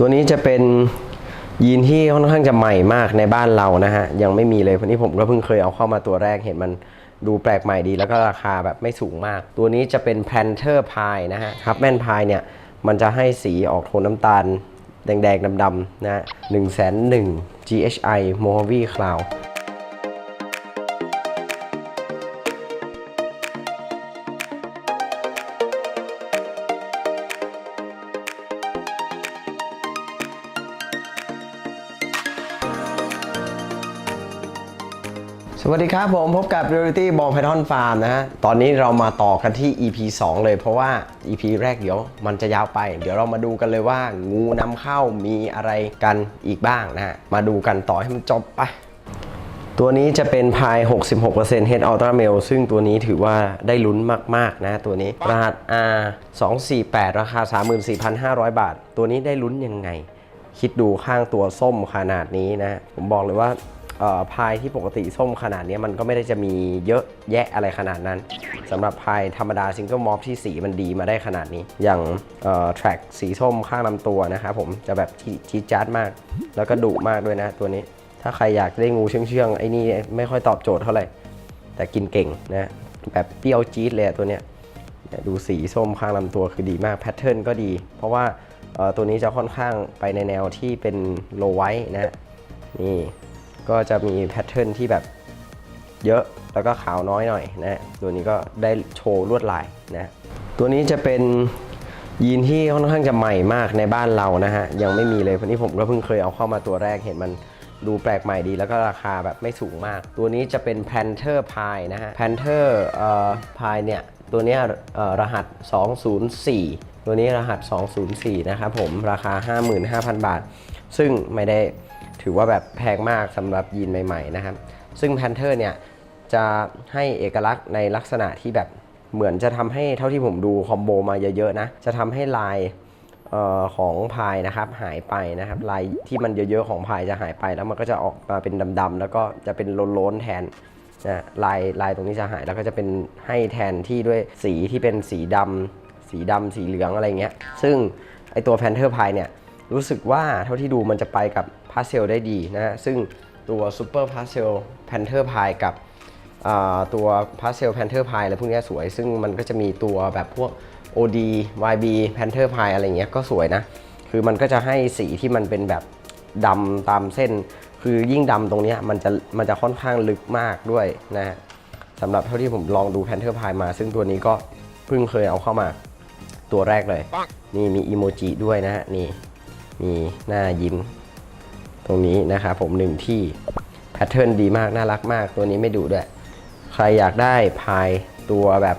ตัวนี้จะเป็นยีนที่ค่อนข้างจะใหม่มากในบ้านเรานะฮะ ยังไม่มีเลยเพราะนี้ผมก็เพิ่งเคยเอาเข้ามาตัวแรกเห็นมันดูแปลกใหม่ดีแล้วก็ราคาแบบไม่สูงมาก ตัวนี้จะเป็น Panther Pie นะฮะครับแมนพายเนี่ย มันจะให้สีออกโทนน้ำตาล แดงๆดำๆนะฮะ1 0 0 0 0 GHI Mojave Cloud สวัสดีครับผมพบกับ Reality Ball Python Farm นะฮะ ตอนนี้เรามาต่อกันที่ EP 2 เลยเพราะว่า EP แรกเดี๋ยวมันจะยาวไป เดี๋ยวเรามาดูกันเลยว่างูนำเข้ามีอะไรกันอีกบ้างนะฮะ มาดูกันต่อให้มันจบไป ตัวนี้จะเป็นพาย 66% Head Ultra Male ซึ่งตัวนี้ถือว่าได้ลุ้นมากๆนะตัวนี้รหัส R 248 ราคา 34,500 บาท ตัวนี้ได้ลุ้นยังไง คิดดูข้างตัวส้มขนาดนี้นะ ผมบอกเลยว่า พายที่ปกติส้มขนาดนี้มันก็ไม่ได้จะมีเยอะแยะอะไรขนาดนั้นสำหรับพายธรรมดาซิงเกิลมอฟที่สีมันดีมาได้ขนาดนี้ อย่างแทร็กสีส้มข้างลำตัวนะครับผมจะแบบจีดจาดมาก แล้วก็ดุมากด้วยนะตัวนี้ ถ้าใครอยากได้งูเชื่องๆไอ้นี่ไม่ค่อยตอบโจทย์เท่าไหร่ แต่กินเก่งนะแบบเปรี้ยวจี๊ดเลยตัวเนี้ยดูสีส้มข้างลำตัวคือดีมากแพทเทิร์นก็ดี เพราะว่าตัวนี้จะค่อนข้างไปในแนวที่เป็นโลไวท์นะนี่ ก็จะมีแพทเทิร์นที่แบบเยอะแล้วก็ขาวน้อยหน่อยนะตัวนี้ก็ได้โชว์ลวดลายนะตัวนี้จะเป็นยีนที่ค่อนข้างจะใหม่มากในบ้านเรานะฮะยังไม่มีเลยเพราะนี้ผมก็เพิ่งเคยเอาเข้ามาตัวแรกเห็นมันดูแปลกใหม่ดีแล้วก็ราคาแบบไม่สูงมาก ตัวนี้จะเป็น Panther Pie นะฮะ Panther เอ่อ Pie เนี่ย ตัวนี้รหัส 204 ตัวนี้รหัส 204 นะครับผมราคา 55,000 บาท ซึ่งไม่ได้ ถือว่าแบบแพงมากสำหรับยีนใหม่ๆนะครับ ซึ่ง Panther เนี่ยจะให้เอกลักษณ์ในลักษณะที่แบบเหมือนจะทำให้เท่าที่ผมดูคอมโบมาเยอะๆนะ จะทำให้ลายออของพายนะครับหายไปนะครับลายที่มันเยอะๆของพายจะหายไป แล้วมันก็จะออกมาเป็นดำๆแล้วก็จะเป็นโล้นๆแทนนะลายลายตรงนี้จะหายแล้วก็จะเป็นให้แทนที่ด้วยสีที่เป็นสีดำสีดำสีเหลืองอะไรเงี้ยซึ่งไอตัวแพนเทอร์พายเนี่ยรู้สึกว่าเท่าที่ดูมันจะไปกับ พาสเซลได้ดีนะฮะซึ่งตัวซูเปอร์พาสเซลแพนเทอร์พายกับอ่าตัว Pastel Panther Pie อะไรพวกเนี้ยสวย ซึ่งมันก็จะมีตัวแบบพวก OD YB Panther Pie อะไรเงี้ยก็สวยนะ คือมันก็จะให้สีที่มันเป็นแบบดำตามเส้น คือยิ่งดำตรงเนี้ยมันจะมันจะค่อนข้างลึกมากด้วยนะฮะสำหรับเท่าที่ผมลองดู Panther Pie มา ซึ่งตัวนี้ก็เพิ่งเคยเอาเข้ามาตัวแรกเลย นี่มีอีโมจิด้วยนะฮะ นี่มีหน้ายิ้ม ตรงนี้นะครับผมหนึ่งที่แพทเทิร์นดีมากน่ารักมาก ตัวนี้ไม่ดุด้วย ใครอยากได้พายตัวแบบ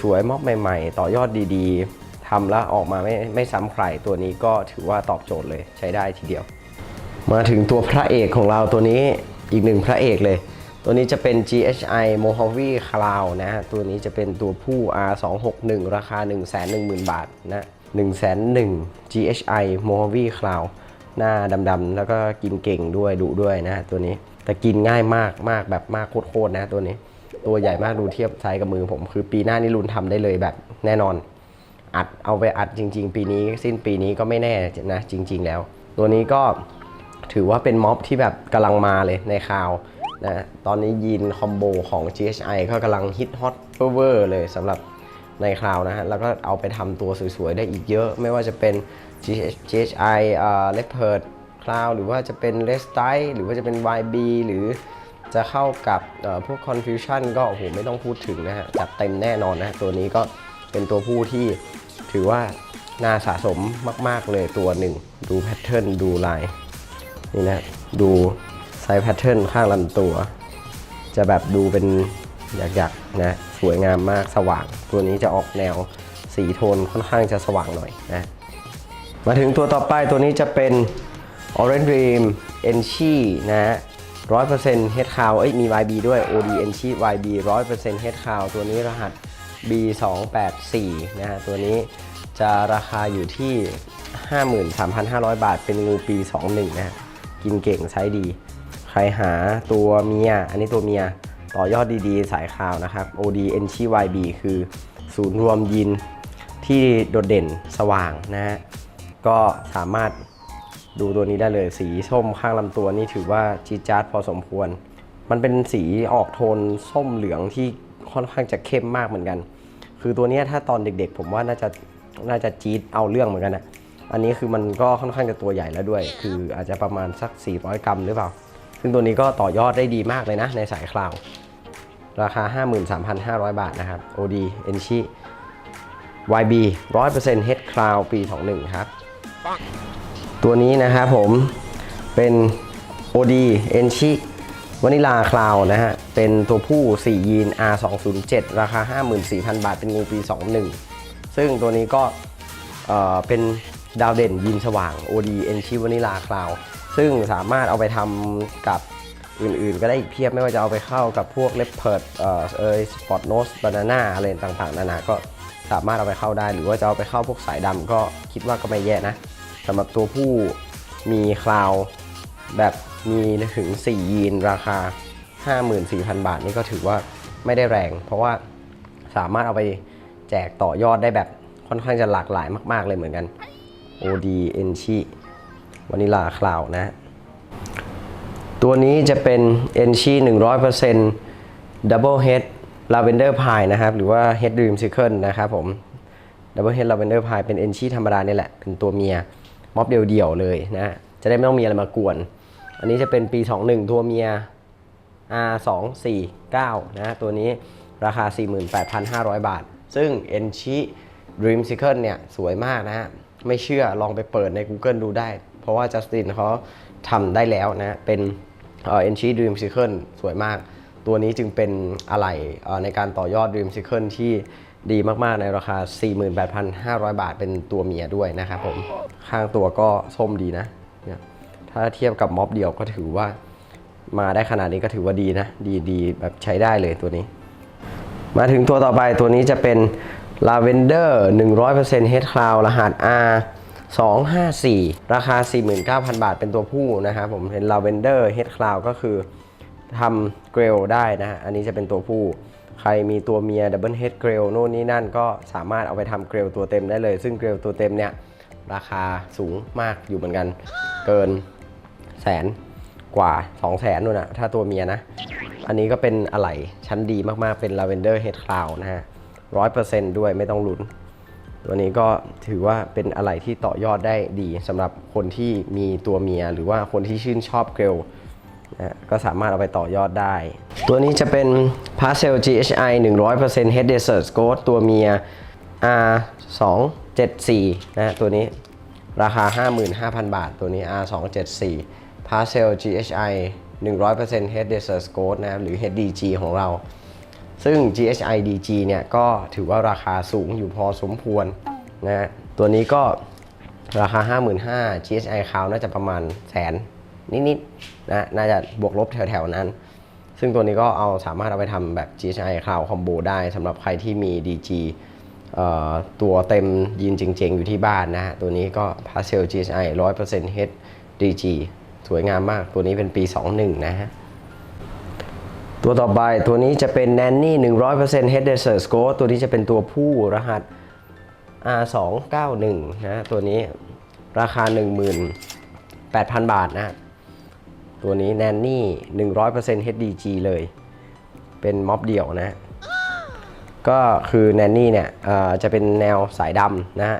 สวยๆมอบใหม่ ๆ ต่อยอดดีๆทำแล้วออกมาไม่ไม่ซ้ำใครตัวนี้ก็ถือว่าตอบโจทย์เลยใช้ได้ทีเดียว มาถึงตัวพระเอกของเราตัวนี้อีกหนึ่งพระเอกเลย ตัวนี้จะเป็น GHI Mojave Cloud นะฮะตัวนี้จะเป็นตัวผู้ R261 ราคา 110,000 บาทนะ101 GHI Mojave Cloud หน้าดำๆแล้วก็กินเก่งด้วยดุด้วยนะตัวนี้ แต่กินง่ายมากมากแบบมากโคตรๆนะตัวนี้ ตัวใหญ่มากดูเทียบไซส์กับมือผม คือปีหน้านี่รุนทำได้เลยแบบแน่นอน อัดเอาไปอัดจริง ๆ ปีนี้สิ้นปีนี้ก็ไม่แน่นะจริง ๆ แล้ว ตัวนี้ก็ถือว่าเป็นม็อบที่แบบกำลังมาเลยในข่าวนะตอนนี้ยีนคอมโบของ GHI ก็กำลังฮิตฮอตเวอร์เลยสำหรับในคราวนะฮะ แล้วก็เอาไปทำตัวสวยๆ ได้อีกเยอะ ไม่ว่าจะเป็น GHI เอ่อ Leopard Cloud หรือว่าจะเป็น r e s t y หรือว่าจะเป็น YB หรือจะเข้ากับพวก confusion ก็โอ้โหไม่ต้องพูดถึงนะฮะ จัดเต็มแน่นอนนะ ตัวนี้ก็เป็นตัวผู้ที่ถือว่าน่าสะสมมาก ๆ เลยตัวหนึ่ง ดูแพทเทิร์นดูลาย นี่นะ ดูไซส์แพทเทิร์นข้างลำตัว จะแบบดูเป็นหยักๆนะ สวยงามมากสว่าง ตัวนี้จะออกแนวสีโทนค่อนข้างจะสว่างหน่อยนะ มาถึงตัวต่อไปตัวนี้จะเป็น Orange Dream e n c h i นะฮะ100% Head Count เฮดคาวเอ้ยมี YB ด้วย OD e n c h i YB 100% Head Count ตัวนี้รหัส B284 นะฮะตัวนี้จะราคาอยู่ที่ 53,500 บาท เป็นงูปี 21 นะฮะกินเก่งใช้ดี ใครหาตัวเมีย อันนี้ตัวเมียต่อยอดดีๆ สายข่าวนะครับ OD e n c h i YB คือศูนย์รวมยินที่โดดเด่นสว่างนะฮะ ก็สามารถดูตัวนี้ได้เลยสีส้มข้างลำตัวนี่ถือว่าจีดจาร์ดพอสมควร มันเป็นสีออกโทนส้มเหลืองที่ค่อนข้างจะเข้มมากเหมือนกัน คือตัวนี้ถ้าตอนเด็กๆ ผมว่าน่าจะน่าจะจี๊ดเอาเรื่องเหมือนกันนะอันนี้คือมันก็ค่อนข้างจะตัวใหญ่แล้วด้วย คืออาจจะประมาณสัก 400 กรัมหรือเปล่า ซึ่งตัวนี้ก็ต่อยอดได้ดีมากเลยนะ ในสายคลาวราคา 53,500 บาทนะครับ OD e n c h i YB 100% Head Cloud ปี 21 ครับ ตัวนี้นะครับผมเป็น OD e n c h i วานิลาคลาวนะฮะ เป็นตัวผู้ 4 ยีน R207 ราคา 54,000 บาท เป็นงูปี 21 ซึ่งตัวนี้ก็เอ่อเป็นดาวเด่นยีนสว่าง OD e n c h i วานิลาคลาวซึ่งสามารถเอาไปทำกับอื่นๆ ก็ได้อีกเพียบไม่ว่าจะเอาไปเข้ากับพวกเลปเพิร์ดเอ่อเอยสปอตโนสบานาน่าอะไรต่างๆ นานาก็สามารถเอาไปเข้าได้ หรือว่าจะเอาไปเข้าพวกสายดำก็คิดว่าก็ไม่แย่นะ สำหรับตัวผู้มีคลาวแบบมีถึง 4 ยีนราคา 54,000 บาทนี่ก็ถือว่าไม่ได้แรง เพราะว่าสามารถเอาไปแจกต่อยอดได้แบบค่อนข้างจะหลากหลายมาก ๆ เลยเหมือนกัน OD e n c h i วานิลาคลาวนะ ตัวนี้จะเป็น e n c h i 100% Double Head Lavender Pie นะครับ หรือว่า Head Dream Circle นะครับผม Double Head Lavender Pie เป็น e n c h i ธรรมดานี่แหละ เป็นตัวเมีย ม็อบเดี่ยวๆเลยนะ จะได้ไม่ต้องมีอะไรมากวน อันนี้จะเป็นปี 21 ตัวเมีย R 2 4 9 นะตัวนี้ราคา 48,500 บาท ซึ่ง e n c h i Dream Circle เนี่ย สวยมากนะฮะ ไม่เชื่อลองไปเปิดใน Google ดูได้ เพราะว่าจัสตินเขาทำได้แล้วนะ เป็นเอ็นชี Dream Circle สวยมาก ตัวนี้จึงเป็นอะไหล่ในการต่อยอด Dream Circle ที่ ดีมากๆในราคา 48,500 บาทเป็นตัวเมียด้วยนะครับผมข้างตัวก็ส้มดีนะเนี่ยถ้าเทียบกับม็อบเดียวก็ถือว่ามาได้ขนาดนี้ก็ถือว่าดีนะ ดีดีแบบใช้ได้เลยตัวนี้ มาถึงตัวต่อไปตัวนี้จะเป็น Lavender 100% Head Cloud รหัส R 254 ราคา 49,000 บาทเป็นตัวผู้นะครับผมเป็น Lavender Head Cloud ก็คือทำเกรลได้นะ อันนี้จะเป็นตัวผู้ ใครมีตัวเมีย Double Head Grill โน่นนี่นั่นก็สามารถเอาไปทำเกรลตัวเต็มได้เลย ซึ่งเกรลตัวเต็มเนี่ยราคาสูงมากอยู่เหมือนกัน เกินแสนกว่า 2 0 0แสนนู่นนะถ้าตัวเมียนะ อันนี้ก็เป็นอะไหล่ชั้นดีมากๆ เป็น Lavender Head Cloud นะฮะร้อยเปอร์เซนต์ด้วยไม่ต้องลุ้น ตัวนี้ก็ถือว่าเป็นอะไหล่ที่ต่อยอดได้ดีสำหรับคนที่มีตัวเมีย หรือว่าคนที่ชื่นชอบเกรล ก็สามารถเอาไปต่อยอดได้ ตัวนี้จะเป็น Parcel GHI 100% Head Desert Ghost ตัวเมีย R 2 7 4นะตัวนี้ราคา 55,000 บาท ตัวนี้ R 2 7 4 Parcel GHI 100% Head Desert Ghost นะครับหรือ HDG ของเรา ซึ่ง GHI DG เนี่ยก็ถือว่าราคาสูงอยู่พอสมควรนะฮะตัวนี้ก็ราคา 55,000 GHI คาวน่าจะประมาณแสน นิดๆนะน่าจะบวกลบแถวๆนั้น ซึ่งตัวนี้ก็เอาสามารถเอาไปทำแบบ GHI Cloud Combo ได้สำหรับใครที่มี DG เอ่อตัวเต็มยินจริงๆ อยู่ที่บ้านนะฮะ ตัวนี้ก็ Parcel GHI 100% HDG สวยงามมากตัวนี้เป็นปี 21 นะฮะ ตัวต่อไปตัวนี้จะเป็น Nanny 100% Head Desert Ghost ตัวนี้จะเป็นตัวผู้รหัส R291 นะ ตัวนี้ราคา 18,000 บาทนะ ตัวนี้ Nanny 100% HDG เลย เป็นม็อบเดี่ยวนะ ก็คือ Nanny เนี่ยจะเป็นแนวสายดำนะฮะ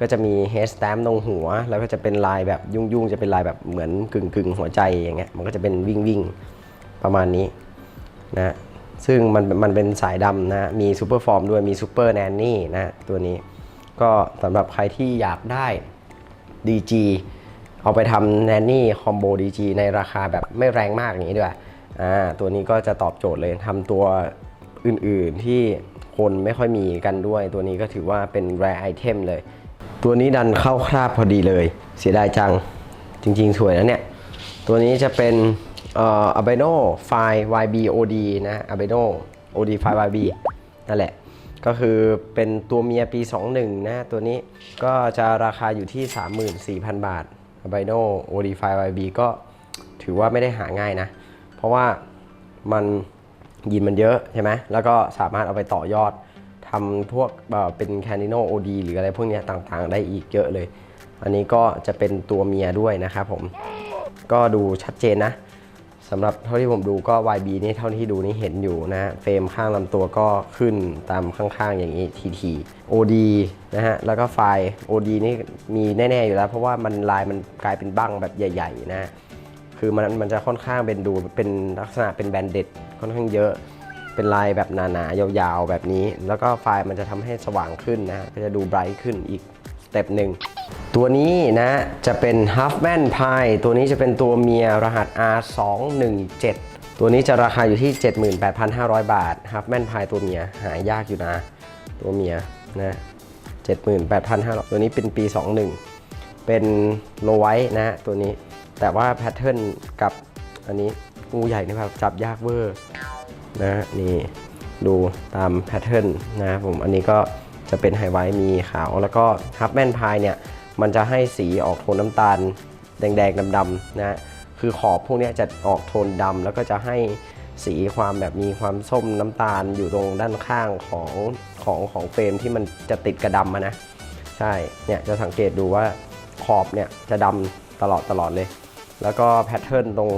ก็จะมี head stamp ตรงหัว แล้วก็จะเป็นลายแบบยุ่งๆ จะเป็นลายแบบเหมือนกึ่งๆหัวใจอย่างเงี้ย มันก็จะเป็นวิ่งๆประมาณนี้นะซึ่งมันมันเป็นสายดำนะ มีซูเปอร์ฟอร์มด้วย มีซูเปอร์แนนนี่นะตัวนี้ ก็สำหรับใครที่อยากได้ DG เอาไปทำแนนนี่คอมโบ DG ในราคาแบบไม่แรงมากอย่างนี้ด้วยอ่าตัวนี้ก็จะตอบโจทย์เลยทำตัวอื่นๆที่คนไม่ค่อยมีกันด้วย ตัวนี้ก็ถือว่าเป็น rare item เลย ตัวนี้ดันเข้าคราบพอดีเลย เสียดายจังจริงๆ สวยนะเนี่ย ตัวนี้จะเป็นเอ่อ Albino File YB OD นะ Albino OD File YB นั่นแหละ ก็คือเป็นตัวเมียปี 21นะตัวนี้ก็จะราคาอยู่ที่ 34,000 บาท a b i n o OD File YB ก็ถือว่าไม่ได้หาง่ายนะ เพราะว่ามันยินมันเยอะใช่ไหมแล้วก็สามารถเอาไปต่อยอดทำพวกเอ่อเป็น Canino OD หรืออะไรพวกนี้ต่างๆ ได้อีกเยอะเลย อันนี้ก็จะเป็นตัวเมียด้วยนะครับผม ก็ดูชัดเจนนะ สำหรับเท่าที่ผมดูก็ YB นี่เท่าที่ดูนี่เห็นอยู่นะฮะเฟรมข้างลำตัวก็ขึ้นตามข้างๆอย่างนี้ทีที OD นะฮะแล้วก็ไฟล์ OD นี่มีแน่ๆอยู่แล้ว เพราะว่ามันลายมันกลายเป็นบั้งแบบใหญ่ ๆ นะฮะคือมันมันจะค่อนข้างเป็นดูเป็นลักษณะเป็นแบนเด็ดค่อนข้างเยอะเป็นลายแบบหนาๆยาวๆแบบนี้ แล้วก็ไฟล์มันจะทำให้สว่างขึ้นนะก็จะดูไบรท์ขึ้นอีก เต็ปหนึ่งตัวนี้นะจะเป็น Huffman Pie ตัวนี้จะเป็นตัวเมียรหัส R217 ตัวนี้จะราคาอยู่ที่ 78,500 บาท Huffman Pie ตัวเมียหายากอยู่นะ ตัวเมียนะ78,500 ตัวนี้เป็นปี 21 เป็นโลไวท์นะตัวนี้ แต่ว่าแพทเทิร์นกับอันนี้งูใหญ่นี่ครับจับยากเวอร์นะนี่ดูตามแพทเทิร์นนะผมอันนี้ก็ จะเป็นไฮไวท์มีขาว แล้วก็ฮับแมนพายเนี่ยมันจะให้สีออกโทนน้ำตาล แดงๆดำๆนะคือขอบพวกนี้จะออกโทนดำแล้วก็จะให้สีความแบบมีความส้มน้ำตาลอยู่ตรงด้านข้างของของของเฟรมที่มันจะติดกระดำนะใช่เนี่ยจะสังเกตดูว่าขอบเนี่ยจะดำตลอดตลอดเลย แล้วก็แพทเทิร์นตรง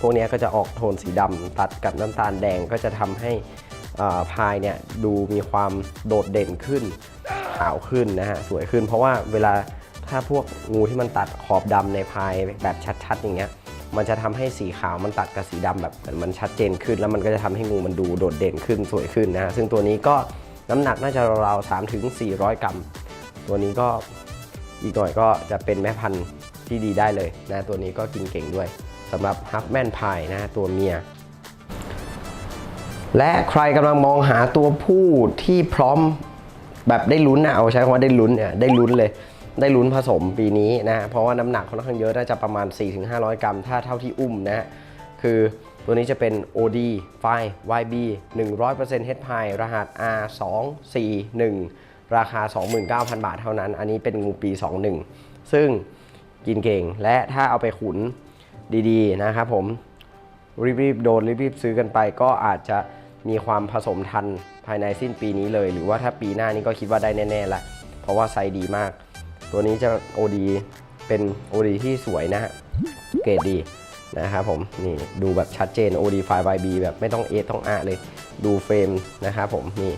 พวกนี้ก็จะออกโทนสีดำตัดกับน้ำตาลแดงก็จะทำให้ พายเนี่ยดูมีความโดดเด่นขึ้นขาวขึ้นนะฮะสวยขึ้น เพราะว่าเวลาถ้าพวกงูที่มันตัดขอบดำในพายแบบชัดๆ อย่างเงี้ยมันจะทำให้สีขาวมันตัดกับสีดำแบบเหมือนมันชัดเจนขึ้น แล้วมันก็จะทำให้งูมันดูโดดเด่นขึ้นสวยขึ้นนะฮะซึ่งตัวนี้ก็น้ำหนักน่าจะราวๆ3ถึง400กรัม ตัวนี้ก็อีกหน่อยก็จะเป็นแม่พันธุ์ที่ดีได้เลยนะตัวนี้ก็กินเก่งด้วยสำหรับฮักแมนพายนะตัวเมีย และใครกำลังมองหาตัวผู้ที่พร้อมแบบได้ลุ้นนะเอาใช้คำว่าได้ลุ้นเนี่ยได้ลุ้นเลย ได้ลุ้นผสมปีนี้นะเพราะว่าน้ำหนักค่อนข้างเยอะน่าจะประมาณ 4-500 กรัม ถ้าเท่าที่อุ้มนะคือตัวนี้จะเป็น OD ไฟ YB 100% Head Pie รหัส R241 ราคา 29,000 บาทเท่านั้น อันนี้เป็นงูปี 21 ซึ่งกินเก่งและถ้าเอาไปขุนดีๆนะครับผม รีบๆโดนรีบๆซื้อกันไป ก็อาจจะมีความผสมทันภายในสิ้นปีนี้เลย หรือว่าถ้าปีหน้านี้ก็คิดว่าได้แน่ๆละเพราะว่าไซดีมาก ตัวนี้จะ OD เป็น OD ที่สวยนะฮะเกรดดีนะครับผมนี่ดูแบบชัดเจน OD ไฟล์ YB แบบไม่ต้องเอต้องอะเลยดูเฟรมนะครับผมนี่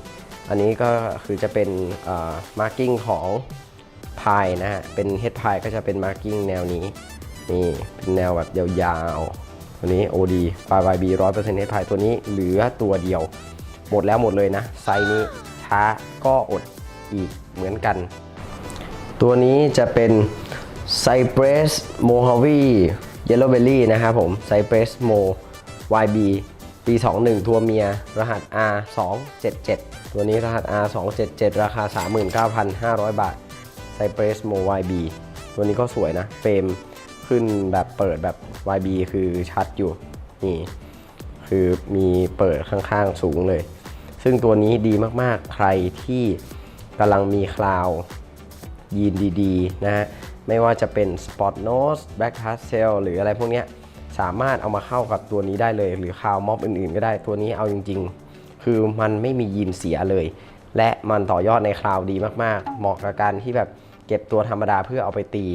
อันนี้ก็คือจะเป็นมาร์กิ้งของพายนะฮะเป็นเฮดพายก็จะเป็นมาร์กิ้งแนวนี้นี่เป็นแนวแบบยาว ตัวนี้ OD ไฟล์ YB 100%เฮดพายตัวนี้เหลือตัวเดียว หมดแล้วหมดเลยนะ ไซนี้ช้าก็อดอีกเหมือนกัน ตัวนี้จะเป็น Cypress Mojave Yellow Belly นะครับผม Cypress Mo YB ปี 21ตัวเมีย รหัส R277 ตัวนี้รหัส R277 ราคา 39,500 บาท Cypress Mo YB ตัวนี้ก็สวยนะ เฟรม ขึ้นแบบเปิดแบบ YB คือชัดอยู่นี่คือมีเปิดข้างๆสูงเลย ซึ่งตัวนี้ดีมากๆใครที่กำลังมีคลาวยีนดีๆนะฮะไม่ว่าจะเป็น Spot Nose Black Tassel หรืออะไรพวกนี้สามารถเอามาเข้ากับตัวนี้ได้เลย หรือคาวม็อบอื่นๆ ก็ได้ตัวนี้เอาจริง ๆ คือมันไม่มียีนเสียเลย และมันต่อยอดในคลาวดีมากๆ เหมาะกับการที่แบบเก็บตัวธรรมดาเพื่อเอาไปตี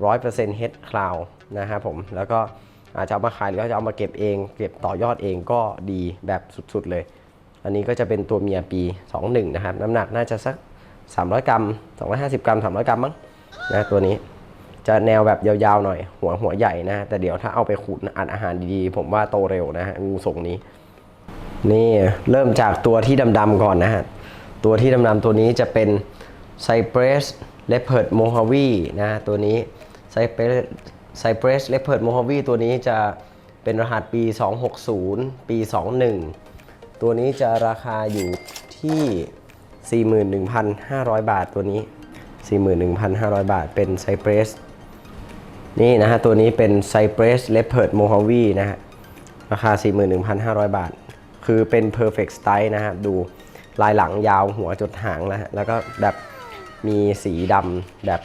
100% Head Cloud นะครับผมแล้วก็อาจจะเอามาขายหรือว่าจะเอามาเก็บเอง เก็บต่อยอดเองก็ดีแบบสุดๆเลย อันนี้ก็จะเป็นตัวเมียปี 21 นะครับ น้ำหนักน่าจะสัก 300 กรัม 250 กรัม 300 กรัมมั้งนะตัวนี้จะแนวแบบยาวๆหน่อย หัวหัวใหญ่นะ แต่เดี๋ยวถ้าเอาไปขุนอัดอาหารดีๆ ผมว่าโตเร็วนะฮะงูทรงนี้ นี่เริ่มจากตัวที่ดำๆก่อนนะฮะ ตัวที่ดำๆตัวนี้จะเป็น Cypress Leopard Mojave นะตัวนี้ Cypress Cypress Leopard Mojave ตัวนี้จะเป็นรหัสปี 260 ปี 21 ตัวนี้จะราคาอยู่ที่ 41,500 บาทตัวนี้ 41,500 บาทเป็น Cypress นี่นะฮะ ตัวนี้เป็น Cypress Leopard Mojave นะฮะ ราคา 41,500 บาท คือเป็น perfect style นะฮะดูลายหลังยาวหัวจดหางนะฮะแล้วก็แบบมีสีดำแบบ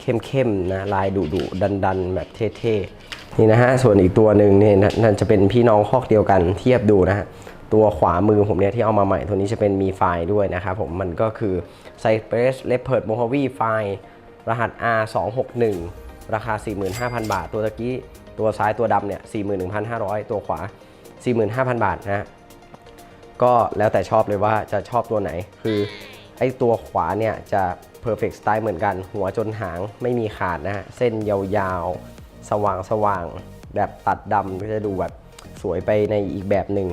เข้มๆนะลายดุดุดันๆ แบบเท่ๆนี่นะฮะส่วนอีกตัวหนึ่งเนี่ยนั่นจะเป็นพี่น้องคอกเดียวกันเทียบดูนะฮะตัวขวามือผมเนี่ยที่เอามาใหม่ตัวนี้จะเป็นมีไฟด้วยนะครับผมมันก็คือ Cypress Leopard Mojave ไฟล์รหัส R261 ราคา 45,000 บาท ตัวตะกี้ตัวซ้ายตัวดำเนี่ย 41,500 ตัวขวา 45,000 บาทนะฮะก็แล้วแต่ชอบเลยว่าจะชอบตัวไหน คือไอ้ตัวขวาเนี่ยจะ perfect style เหมือนกัน หัวจนหางไม่มีขาดนะฮะ เส้นยาวๆ สว่างๆแบบตัดดำก็จะดูแบบสวยไปในอีกแบบหนึ่ง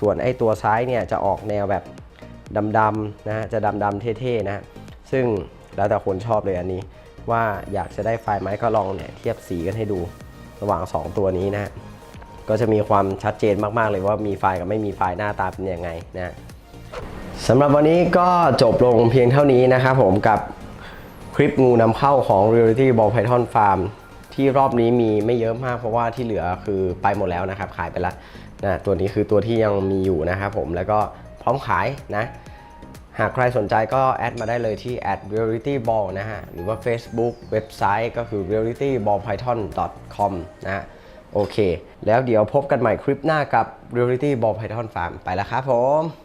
ส่วนไอ้ตัวซ้ายเนี่ยจะออกแนวแบบดำๆนะฮะจะดำๆเท่ๆนะฮะซึ่งแล้วแต่คนชอบเลยอันนี้ ว่าอยากจะได้ไฟล์ไหมก็ลองเนี่ยเทียบสีกันให้ดูระหว่าง 2 ตัวนี้นะฮะก็จะมีความชัดเจนมากๆเลยว่ามีไฟล์กับไม่มีไฟล์หน้าตาเป็นยังไงนะ สำหรับวันนี้ก็จบลงเพียงเท่านี้นะครับผมกับคลิปงูนำเข้าของ Reality Ball Python Farm ที่รอบนี้มีไม่เยอะมากเพราะว่าที่เหลือคือไปหมดแล้วนะครับ ขายไปแล้วนะตัวนี้คือตัวที่ยังมีอยู่นะครับผมแล้วก็พร้อมขายนะ หากใครสนใจก็แอดมาได้เลยที่ reality ball นะฮะ หรือว่า Facebook เว็บไซต์ก็คือ realityballpython.com นะฮะ โอเค แล้วเดี๋ยวพบกันใหม่คลิปหน้ากับ reality ball python farm ไปแล้วครับผม